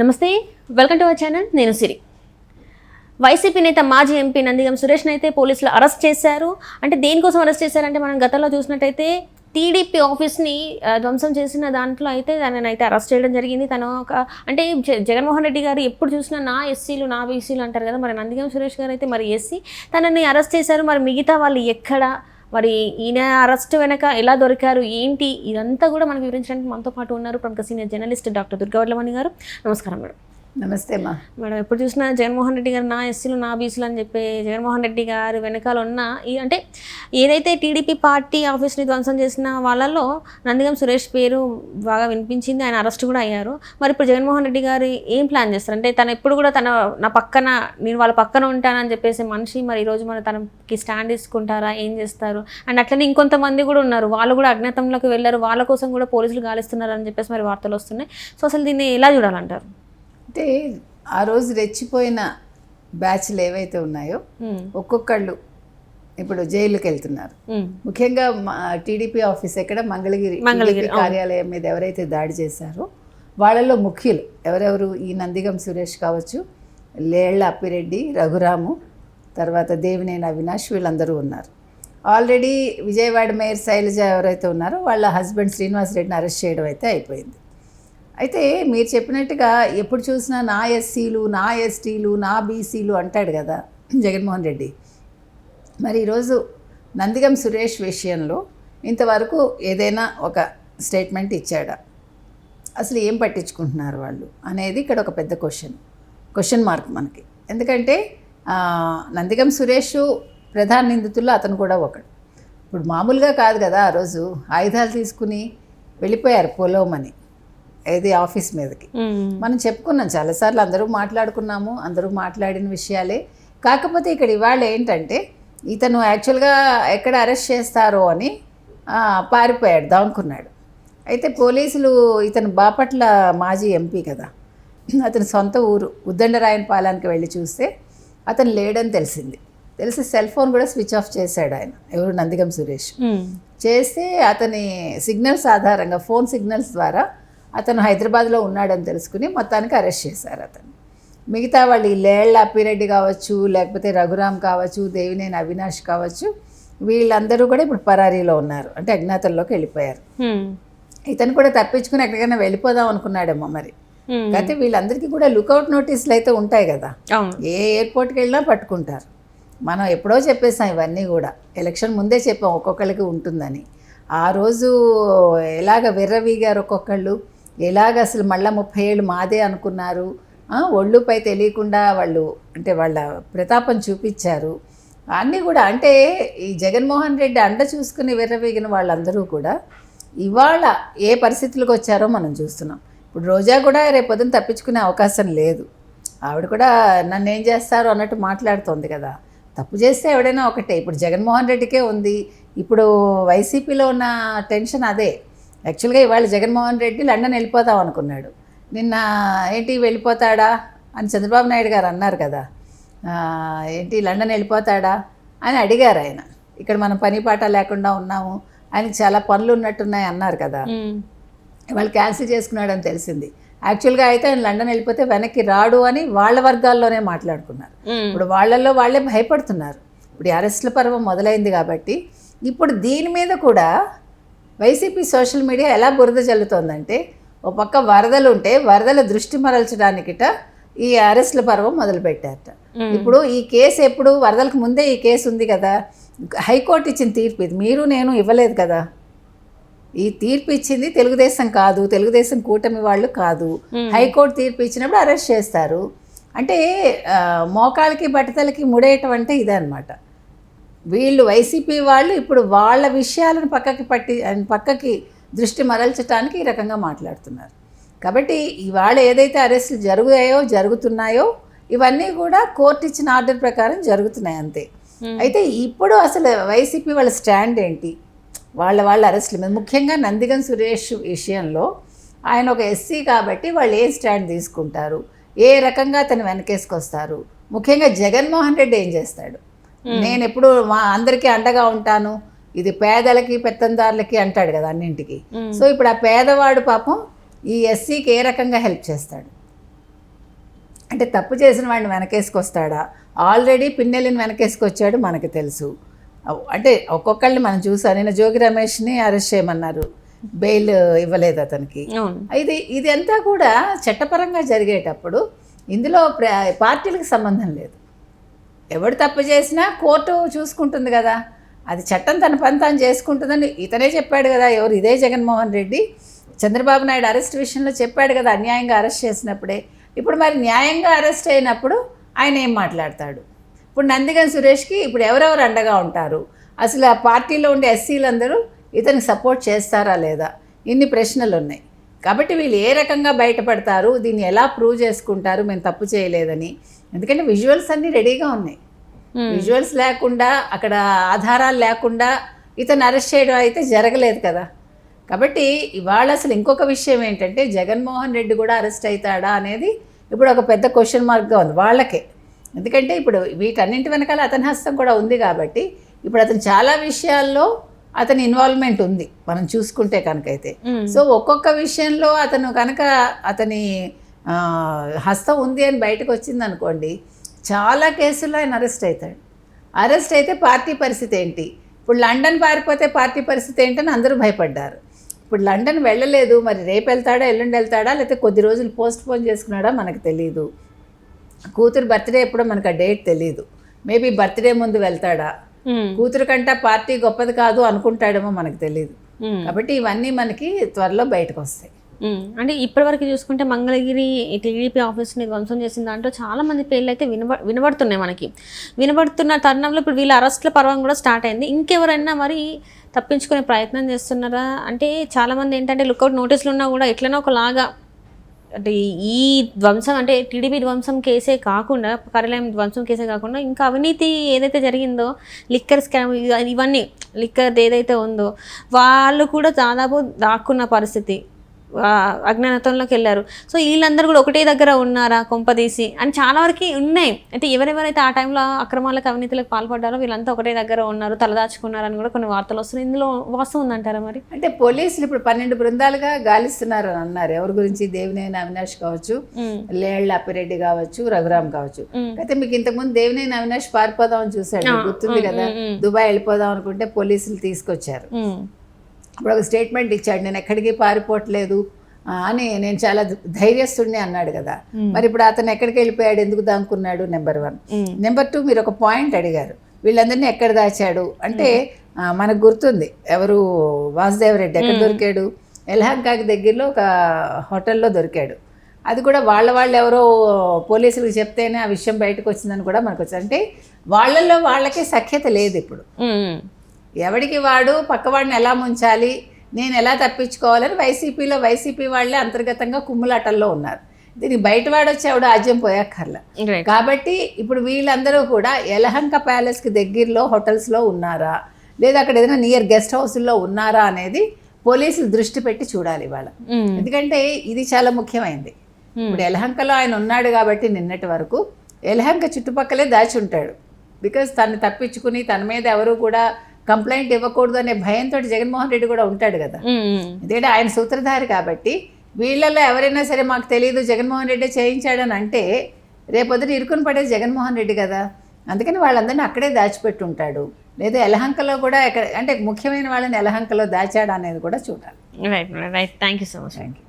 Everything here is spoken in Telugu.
నమస్తే వెల్కమ్ టు అవర్ ఛానల్ నేను సిరి. వైసీపీ నేత మాజీ ఎంపీ నందిగం సురేష్ అయితే పోలీసులు అరెస్ట్ చేశారు. అంటే దేనికోసం అరెస్ట్ చేశారంటే మనం గతంలో చూసినట్టయితే టీడీపీ ఆఫీస్ని ధ్వంసం చేసిన దాంట్లో అయితే తనని అయితే అరెస్ట్ చేయడం జరిగింది. తను ఒక అంటే జగన్మోహన్ రెడ్డి గారు ఎప్పుడు చూసినా నా ఎస్సీలు నా బీసీలు అంటారు కదా మరి నందిగం సురేష్ గారు అయితే మరి ఎస్సీ. తనని అరెస్ట్ చేశారు. మరి మిగతా వాళ్ళు ఎక్కడ? మరి ఈయన అరెస్ట్ వెనక ఎలా దొరికారు ఏంటి? ఇదంతా కూడా మనకు వివరించడానికి మనతో పాటు ఉన్నారు ప్రముఖ సీనియర్ జర్నలిస్ట్ డాక్టర్ దుర్గవడ్లమణి గారు. నమస్కారం మేడం. నమస్తే మేడం ఎప్పుడు చూసినా జగన్మోహన్ రెడ్డి గారు నా ఎస్సీలు నా బీసీలు అని చెప్పి జగన్మోహన్ రెడ్డి గారు వెనకాల ఉన్న ఈ అంటే ఏదైతే టీడీపీ పార్టీ ఆఫీస్ని ధ్వంసం చేసిన వాళ్ళలో నందిగం సురేష్ పేరు బాగా వినిపించింది. ఆయన అరెస్ట్ కూడా అయ్యారు. మరి ఇప్పుడు జగన్మోహన్ రెడ్డి గారు ఏం ప్లాన్ చేస్తారు? అంటే తను ఎప్పుడు కూడా తన నా పక్కన నేను వాళ్ళ పక్కన ఉంటానని చెప్పేసి మనిషి మరి ఈరోజు మరి తనకి స్టాండ్ తీసుకుంటారా? ఏం చేస్తారు? అండ్ అట్లనే ఇంకొంతమంది కూడా ఉన్నారు. వాళ్ళు కూడా అజ్ఞాతంలోకి వెళ్ళారు. వాళ్ళ కోసం కూడా పోలీసులు గాలిస్తున్నారు అని చెప్పేసి మరి వార్తలు వస్తున్నాయి. సో అసలు దీన్ని ఎలా చూడాలంటారు? అంటే ఆ రోజు రెచ్చిపోయిన బ్యాచ్లు ఏవైతే ఉన్నాయో ఒక్కొక్కళ్ళు ఇప్పుడు జైలుకి వెళ్తున్నారు ముఖ్యంగా టీడీపీ ఆఫీస్ ఎక్కడ? మంగళగిరి. మంగళగిరి, కార్యాలయం మీద ఎవరైతే దాడి చేశారో వాళ్ళలో ముఖ్యులు ఎవరెవరు? ఈ నందిగం సురేష్ కావచ్చు లేళ్ళ అప్పిరెడ్డి రఘురాము తర్వాత దేవినేని అవినాష్ వీళ్ళందరూ ఉన్నారు. ఆల్రెడీ విజయవాడ మేయర్ శైలజ ఎవరైతే ఉన్నారో వాళ్ళ హస్బెండ్ శ్రీనివాస్ రెడ్డిని అరెస్ట్ చేయడం అయితే అయిపోయింది. అయితే మీరు చెప్పినట్టుగా ఎప్పుడు చూసినా నా ఎస్సీలు నా ఎస్టీలు నా బీసీలు అంటాడు కదా జగన్మోహన్ రెడ్డి. మరి ఈరోజు నందిగం సురేష్ విషయంలో ఇంతవరకు ఏదైనా ఒక స్టేట్మెంట్ ఇచ్చాడా? అసలు ఏం పట్టించుకుంటున్నారు వాళ్ళు అనేది ఇక్కడ ఒక పెద్ద క్వశ్చన్ క్వశ్చన్ మార్క్ మనకి. ఎందుకంటే నందిగం సురేష్ ప్రధాన నిందితుల్లో అతను కూడా ఒకడు. ఇప్పుడు మామూలుగా కాదు కదా ఆ రోజు ఆయుధాలు తీసుకుని వెళ్ళిపోయారు పొలోమని. ఏది ఆఫీస్ మీదకి. మనం చెప్పుకున్నాం చాలాసార్లు అందరూ మాట్లాడుకున్నాము అందరూ మాట్లాడిన విషయాలే. కాకపోతే ఇక్కడ ఇవాళ ఏంటంటే ఇతను యాక్చువల్గా ఎక్కడ అరెస్ట్ చేస్తారో అని పారిపోయాడు దాంకున్నాడు. అయితే పోలీసులు ఇతను బాపట్ల మాజీ ఎంపీ కదా. అతని సొంత ఊరు ఉద్దండరాయన పాలానికి వెళ్ళి చూస్తే అతను లేడని తెలిసింది. తెలిసి సెల్ ఫోన్ కూడా స్విచ్ ఆఫ్ చేశాడు ఆయన ఎవరు నందిగం సురేష్. చేస్తే అతని సిగ్నల్స్ ఆధారంగా ఫోన్ సిగ్నల్స్ ద్వారా అతను హైదరాబాద్లో ఉన్నాడని తెలుసుకుని మొత్తానికి అరెస్ట్ చేశారు అతను. మిగతా వాళ్ళు ఈ లేళ్ళ అప్పిరెడ్డి కావచ్చు లేకపోతే రఘురామ్ కావచ్చు దేవినేని అవినాష్ కావచ్చు వీళ్ళందరూ కూడా ఇప్పుడు పరారీలో ఉన్నారు. అంటే అజ్ఞాతంలోకి వెళ్ళిపోయారు. ఇతను కూడా తప్పించుకుని ఎక్కడికైనా వెళ్ళిపోదాం అనుకున్నాడేమో మరి. అయితే వీళ్ళందరికీ కూడా లుకౌట్ నోటీసులు అయితే ఉంటాయి కదా. ఏ ఎయిర్పోర్ట్కి వెళ్ళినా పట్టుకుంటారు. మనం ఎప్పుడో చెప్పేసాం ఇవన్నీ కూడా. ఎలక్షన్ ముందే చెప్పాం ఒక్కొక్కరికి ఉంటుందని. ఆ రోజు ఎలాగ విర్రవీగారు ఒక్కొక్కళ్ళు ఎలాగ అసలు మళ్ళీ ముప్పై ఏళ్ళు మాదే అనుకున్నారు? ఒళ్ళుపై తెలియకుండా వాళ్ళు అంటే వాళ్ళ ప్రతాపం చూపించారు. అన్నీ కూడా అంటే ఈ జగన్మోహన్ రెడ్డి అండ చూసుకుని విర్రవీగిన వాళ్ళందరూ కూడా ఇవాళ ఏ పరిస్థితులకు వచ్చారో మనం చూస్తున్నాం. ఇప్పుడు రోజా కూడా రేపొద్దున తప్పించుకునే అవకాశం లేదు. ఆవిడ కూడా నన్ను ఏం చేస్తారు అన్నట్టు మాట్లాడుతోంది కదా. తప్పు చేస్తే ఎవడైనా ఒకటే. ఇప్పుడు జగన్మోహన్ రెడ్డికే ఉంది. ఇప్పుడు వైసీపీలో ఉన్న టెన్షన్ అదే. యాక్చువల్గా ఇవాళ జగన్మోహన్ రెడ్డి లండన్ వెళ్ళిపోతాం అనుకున్నాడు. నిన్న ఏంటి వెళ్ళిపోతాడా అని చంద్రబాబు నాయుడు గారు అన్నారు కదా. ఏంటి లండన్ వెళ్ళిపోతాడా అని అడిగారు ఆయన. ఇక్కడ మనం పని పాట లేకుండా ఉన్నాము ఆయనకి చాలా పనులు ఉన్నట్టున్నాయి అన్నారు కదా. వాళ్ళు క్యాన్సిల్ చేసుకున్నాడని తెలిసింది. యాక్చువల్గా అయితే ఆయన లండన్ వెళ్ళిపోతే వెనక్కి రాడు అని వాళ్ళ వర్గాల్లోనే మాట్లాడుకున్నారు. ఇప్పుడు వాళ్ళల్లో వాళ్ళే భయపడుతున్నారు. ఇప్పుడు అరెస్టుల పర్వం మొదలైంది కాబట్టి ఇప్పుడు దీని మీద కూడా వైసీపీ సోషల్ మీడియా ఎలా బురద జల్లుతోందంటే ఓ పక్క వరదలు ఉంటే వరదల దృష్టి మరల్చడానికిట ఈ అరెస్టుల పర్వం మొదలుపెట్టారట. ఇప్పుడు ఈ కేసు ఎప్పుడు వరదలకు ముందే ఈ కేసు ఉంది కదా హైకోర్టు ఇచ్చిన తీర్పు ఇది మీరు నేను ఇవ్వలేదు కదా. ఈ తీర్పు ఇచ్చింది తెలుగుదేశం కాదు తెలుగుదేశం కూటమి వాళ్ళు కాదు. హైకోర్టు తీర్పు ఇచ్చినప్పుడు అరెస్ట్ చేస్తారు. అంటే మోకాళ్ళకి బట్టతలకి ముడేయటం అంటే ఇదే అనమాట వీళ్ళు వైసీపీ వాళ్ళు ఇప్పుడు వాళ్ళ విషయాలను పక్కకి పట్టి పక్కకి దృష్టి మరల్చడానికి ఈ రకంగా మాట్లాడుతున్నారు. కాబట్టి ఇవాళ ఏదైతే అరెస్టులు జరుగుతాయో జరుగుతున్నాయో ఇవన్నీ కూడా కోర్టు ఇచ్చిన ఆర్డర్ ప్రకారం జరుగుతున్నాయి అంతే. అయితే ఇప్పుడు అసలు వైసీపీ వాళ్ళ స్టాండ్ ఏంటి? వాళ్ళ వాళ్ళ అరెస్టుల మీద. ముఖ్యంగా నందిగం సురేష్ విషయంలో ఆయన ఒక ఎస్సీ కాబట్టి వాళ్ళు ఏ స్టాండ్ తీసుకుంటారు? ఏ రకంగా అతను వెనకేసుకొస్తారు? ముఖ్యంగా జగన్మోహన్ రెడ్డి ఏం చేస్తాడు? నేను ఎప్పుడు మా అందరికీ అండగా ఉంటాను. ఇది పేదలకి పెత్తందారులకి అంటాడు కదా అన్నింటికి. సో ఇప్పుడు ఆ పేదవాడు పాపం ఈ ఎస్సీకి ఏ రకంగా హెల్ప్ చేస్తాడు? అంటే తప్పు చేసిన వాడిని వెనకేసుకొస్తాడా? ఆల్రెడీ పిన్నెల్లిని వెనకేసుకొచ్చాడు మనకు తెలుసు. అంటే ఒక్కొక్కళ్ళని మనం చూసాం. నేను జోగి రమేష్ని అరెస్ట్ చేయమన్నారు. బెయిల్ ఇవ్వలేదు అతనికి. ఇది ఇది అంతా కూడా చట్టపరంగా జరిగేటప్పుడు ఇందులో ప్ర- పార్టీలకు సంబంధం లేదు. ఎవడు తప్పు చేసినా కోర్టు చూసుకుంటుంది కదా. అది చట్టం తన పని తాను చేసుకుంటుందని ఇతనే చెప్పాడు కదా ఎవరు ఇదే జగన్మోహన్ రెడ్డి. చంద్రబాబు నాయుడు అరెస్ట్ విషయంలో చెప్పాడు కదా అన్యాయంగా అరెస్ట్ చేసినప్పుడే. ఇప్పుడు మరి న్యాయంగా అరెస్ట్ అయినప్పుడు ఆయన ఏం మాట్లాడతాడు? ఇప్పుడు నందిగం సురేష్కి ఇప్పుడు ఎవరెవరు అండగా ఉంటారు? అసలు ఆ పార్టీలో ఉండే ఎస్సీలందరూ ఇతనికి సపోర్ట్ చేస్తారా లేదా? ఇన్ని ప్రశ్నలు ఉన్నాయి కాబట్టి వీళ్ళు ఏ రకంగా బయటపడతారు? దీన్ని ఎలా ప్రూవ్ చేసుకుంటారు? మేము తప్పు చేయలేదని. ఎందుకంటే విజువల్స్ అన్నీ రెడీగా ఉన్నాయి. విజువల్స్ లేకుండా అక్కడ ఆధారాలు లేకుండా ఇతను అరెస్ట్ చేయడం అయితే జరగలేదు కదా. కాబట్టి ఇవాళ అసలు ఇంకొక విషయం ఏంటంటే జగన్మోహన్ రెడ్డి కూడా అరెస్ట్ అవుతాడా అనేది ఇప్పుడు ఒక పెద్ద క్వశ్చన్ మార్క్గా ఉంది వాళ్ళకే. ఎందుకంటే ఇప్పుడు వీటన్నింటి వెనకాల అతని హస్తం కూడా ఉంది కాబట్టి ఇప్పుడు అతను చాలా విషయాల్లో అతని ఇన్వాల్వ్మెంట్ ఉంది మనం చూసుకుంటే కనుకైతే. సో ఒక్కొక్క విషయంలో అతను కనుక అతని హస్తం ఉంది అని బయటకు వచ్చింది అనుకోండి చాలా కేసుల్లో ఆయన అరెస్ట్ అవుతాడు. అరెస్ట్ అయితే పార్టీ పరిస్థితి ఏంటి? ఇప్పుడు లండన్ పారిపోతే పార్టీ పరిస్థితి ఏంటని అందరూ భయపడ్డారు. ఇప్పుడు లండన్ వెళ్ళలేదు మరి రేపు వెళ్తాడా ఎల్లుండి వెళ్తాడా లేకపోతే కొద్ది రోజులు పోస్ట్ పోన్ చేసుకున్నాడా మనకు తెలియదు కూతురు బర్త్డే ఎప్పుడో మనకు ఆ డేట్ తెలియదు మేబీ బర్త్డే ముందు వెళ్తాడా? కూతురు కంటే పార్టీ గొప్పది కాదు అనుకుంటాడేమో మనకు తెలియదు కాబట్టి ఇవన్నీ మనకి త్వరలో బయటకు వస్తాయి. అంటే ఇప్పటివరకు చూసుకుంటే మంగళగిరి టీడీపీ ఆఫీస్ని ధ్వంసం చేసిన దాంట్లో చాలా మంది పేర్లు అయితే వినబ వినబడుతున్నాయి మనకి. వినబడుతున్న తరుణంలో ఇప్పుడు వీళ్ళ అరెస్ట్ల పర్వం కూడా స్టార్ట్ అయింది. ఇంకెవరైనా మరి తప్పించుకునే ప్రయత్నం చేస్తున్నారా? అంటే చాలామంది ఏంటంటే లుకౌట్ నోటీసులు ఉన్నా కూడా ఎట్లనో ఒకలాగా అంటే ఈ ధ్వంసం అంటే టీడీపీ ధ్వంసం కేసే కాకుండా కార్యాలయం ధ్వంసం కేసే కాకుండా ఇంకా అవినీతి ఏదైతే జరిగిందో లిక్కర్ స్కామ్ ఇవన్నీ లిక్కర్ ఏదైతే ఉందో వాళ్ళు కూడా దాదాపు దాక్కున్న పరిస్థితి. అజ్ఞానతంలోకి వెళ్ళారు. సో వీళ్ళందరూ కూడా ఒకటే దగ్గర ఉన్నారా? కొంపదీసి అని చాలా వరకు ఉన్నాయి. అంటే ఎవరెవరైతే ఆ టైంలో అక్రమాలకు అవినీతిలకు పాల్పడ్డారో వీళ్ళంతా ఒకటే దగ్గర ఉన్నారు తలదాచుకున్నారని కూడా కొన్ని వార్తలు వస్తున్నాయి. ఇందులో వాస్తవం ఉందంటారా మరి? అంటే పోలీసులు ఇప్పుడు పన్నెండు బృందాలుగా గాలిస్తున్నారు అని అన్నారు. ఎవరి గురించి? దేవినేని అవినాష్ కావచ్చు లేళ్ళ అప్పిరెడ్డి కావచ్చు రఘురామ్ కావచ్చు. అయితే మీకు ఇంతకుముందు దేవినేని అవినాష్ పారిపోదామని చూశాడు. మీకు గుర్తుంది కదా. దుబాయ్ వెళ్ళిపోదాం అనుకుంటే పోలీసులు తీసుకొచ్చారు. ఉమ్, అప్పుడు ఒక స్టేట్మెంట్ ఇచ్చాడు నేను ఎక్కడికి పారిపోవట్లేదు అని నేను చాలా ధైర్యస్తుడిని అన్నాడు కదా. మరి ఇప్పుడు అతను ఎక్కడికి వెళ్ళిపోయాడు ఎందుకు దాక్కున్నాడు నెంబర్ వన్ నెంబర్ టూ మీరు ఒక పాయింట్ అడిగారు. వీళ్ళందరినీ ఎక్కడ దాచాడు? అంటే మనకు గుర్తుంది ఎవరు వాసుదేవ్ రెడ్డి ఎక్కడ దొరికాడు? ఎల్హంకాకి దగ్గరలో ఒక హోటల్లో దొరికాడు. అది కూడా వాళ్ళ వాళ్ళు ఎవరో పోలీసులకు చెప్తేనే ఆ విషయం బయటకు వచ్చిందని కూడా మనకు వచ్చింది అంటే వాళ్ళల్లో వాళ్ళకి సఖ్యత లేదు ఇప్పుడు. ఎవడికి వాడు పక్కవాడిని ఎలా ముంచాలి నేను ఎలా తప్పించుకోవాలని వైసీపీలో వైసీపీ వాళ్ళే అంతర్గతంగా కుమ్ములాటల్లో ఉన్నారు. దీనికి బయటవాడు వచ్చి ఎవడు ఆజ్యం పోయాకర్లా కాబట్టి ఇప్పుడు వీళ్ళందరూ కూడా యలహంక ప్యాలెస్కి దగ్గరలో హోటల్స్లో ఉన్నారా? లేదా అక్కడ ఏదైనా నియర్ గెస్ట్ హౌస్లో ఉన్నారా అనేది పోలీసులు దృష్టి పెట్టి చూడాలి ఇవాళ ఉమ్, ఎందుకంటే ఇది చాలా ముఖ్యమైనది ఇప్పుడు యలహంకలో ఆయన ఉన్నాడు కాబట్టి నిన్నటి వరకు యలహంక చుట్టుపక్కలే దాచి ఉంటాడు బికాజ్ తను తప్పించుకుని తన మీద ఎవరు కూడా కంప్లైంట్ ఇవ్వకూడదు అనే భయంతో జగన్మోహన్ రెడ్డి కూడా ఉంటాడు కదా. ఎందుకంటే ఆయన సూత్రధారి కాబట్టి వీళ్ళల్లో ఎవరైనా సరే మాకు తెలియదు జగన్మోహన్ రెడ్డి చేయించాడని అంటే రేపొద్దున ఇరుకుని పడేది జగన్మోహన్ రెడ్డి కదా. అందుకని వాళ్ళందరినీ అక్కడే దాచిపెట్టి ఉంటాడు. లేదా ఎలహంకలో కూడా ఎక్కడ అంటే ముఖ్యమైన వాళ్ళని ఎలహంకలో దాచాడు అనేది కూడా చూడాలి. Right right thank you so much thank you